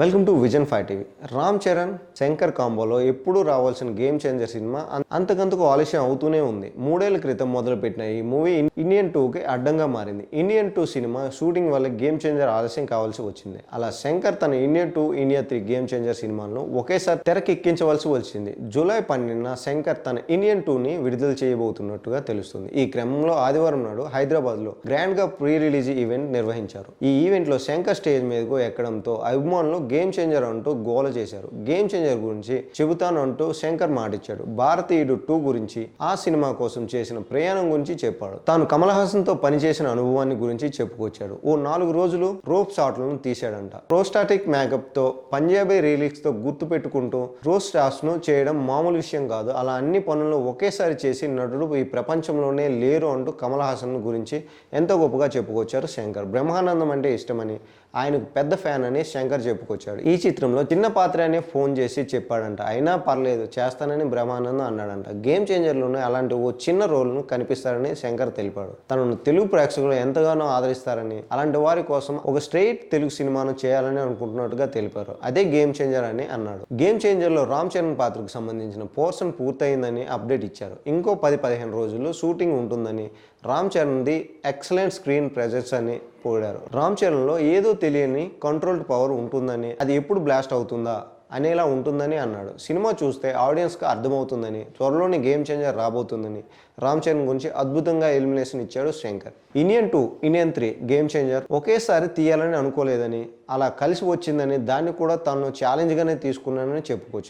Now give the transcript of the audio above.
Welcome to vision five TV. Ram Charan Shankar కాంబోలో ఎప్పుడూ రావాల్సిన game changer cinema అంతకంతకు ఆలస్యం అవుతూనే ఉంది. మూడేళ్ళ క్రితం మొదలుపెట్టిన ఈ మూవీ ఇండియన్ టూకి అడ్డంగా మారింది. ఇండియన్ టూ సినిమా షూటింగ్ వల్ల గేమ్ చేంజర్ ఆలస్యం కావాల్సి వచ్చింది. అలా శంకర్ తన Indian two India three game changer సినిమాలను ఒకేసారి తెరకెక్కించవలసి వచ్చింది. జూలై పన్నెండున శంకర్ తన ఇండియన్ టూని విడుదల చేయబోతున్నట్టుగా తెలుస్తుంది. ఈ క్రమంలో ఆదివారం నాడు హైదరాబాద్లో గ్రాండ్గా ప్రీ రిలీజ్ ఈవెంట్ నిర్వహించారు. ఈ ఈవెంట్లో శంకర్ స్టేజ్ మీదకు ఎక్కడంతో అభిమానులు గేమ్ చేంజర్ అంటూ గోల చేశారు. గేమ్ చేంజర్ గురించి చెబుతాను అంటూ శంకర్ మాటిచ్చాడు. భారతీయుడు టూ గురించి ఆ సినిమా కోసం చేసిన ప్రయాణం గురించి చెప్పాడు. తాను కమల్ హాసన్తో పనిచేసిన అనుభవాన్ని గురించి చెప్పుకొచ్చాడు. ఓ నాలుగు రోజులు రోప్ షాట్లను తీశాడంట. ప్రోస్టాటిక్ మేకప్తో పంజాబీ రీలిక్స్తో గుర్తు పెట్టుకుంటూ రోజ్ స్టార్స్ను చేయడం మామూలు విషయం కాదు. అలా అన్ని పనులను ఒకేసారి చేసి నటుడు ఈ ప్రపంచంలోనే లేరు అంటూ కమల్ హాసన్ గురించి ఎంతో గొప్పగా చెప్పుకొచ్చారు శంకర్. బ్రహ్మానందం అంటే ఇష్టమని ఆయనకు పెద్ద ఫ్యాన్ అని శంకర్ తీసుకొచ్చాడు. ఈ చిత్రంలో చిన్న పాత్రనే ఫోన్ చేసి చెప్పాడంట. అయినా పర్లేదు చేస్తానని బ్రహ్మానందం అన్నాడంట. గేమ్ చేంజర్లోనే అలాంటి ఓ చిన్న రోల్ను కనిపిస్తారని శంకర్ తెలిపాడు. తనను తెలుగు ప్రేక్షకులు ఎంతగానో ఆదరిస్తారని అలాంటి వారి కోసం ఒక స్ట్రైట్ తెలుగు సినిమాను చేయాలని అనుకుంటున్నట్టుగా తెలిపారు. అదే గేమ్ చేంజర్ అని అన్నాడు. గేమ్ చేంజర్లో రామ్ చరణ్ పాత్రకు సంబంధించిన పోర్షన్ పూర్తయిందని అప్డేట్ ఇచ్చారు. ఇంకో పది పదిహేను రోజుల్లో షూటింగ్ ఉంటుందని రామ్ చరణ్ది ఎక్సలెంట్ స్క్రీన్ ప్రెజెన్స్ అని పొగిడారు రామ్ చరణ్లో ఏదో తెలియని కంట్రోల్డ్ పవర్ ఉంటుందని అది ఎప్పుడు బ్లాస్ట్ అవుతుందా అనేలా ఉంటుందని అన్నాడు. సినిమా చూస్తే ఆడియన్స్కి అర్థమవుతుందని త్వరలోనే గేమ్ చేంజర్ రాబోతుందని రామ్ చరణ్ గురించి అద్భుతంగా ఎలిమినేషన్ ఇచ్చాడు Shankar. Indian two Indian three game changer ఒకేసారి తీయాలని అనుకోలేదని అలా కలిసి వచ్చిందని దాన్ని కూడా తను ఛాలెంజ్గానే తీసుకున్నానని చెప్పుకోవచ్చు.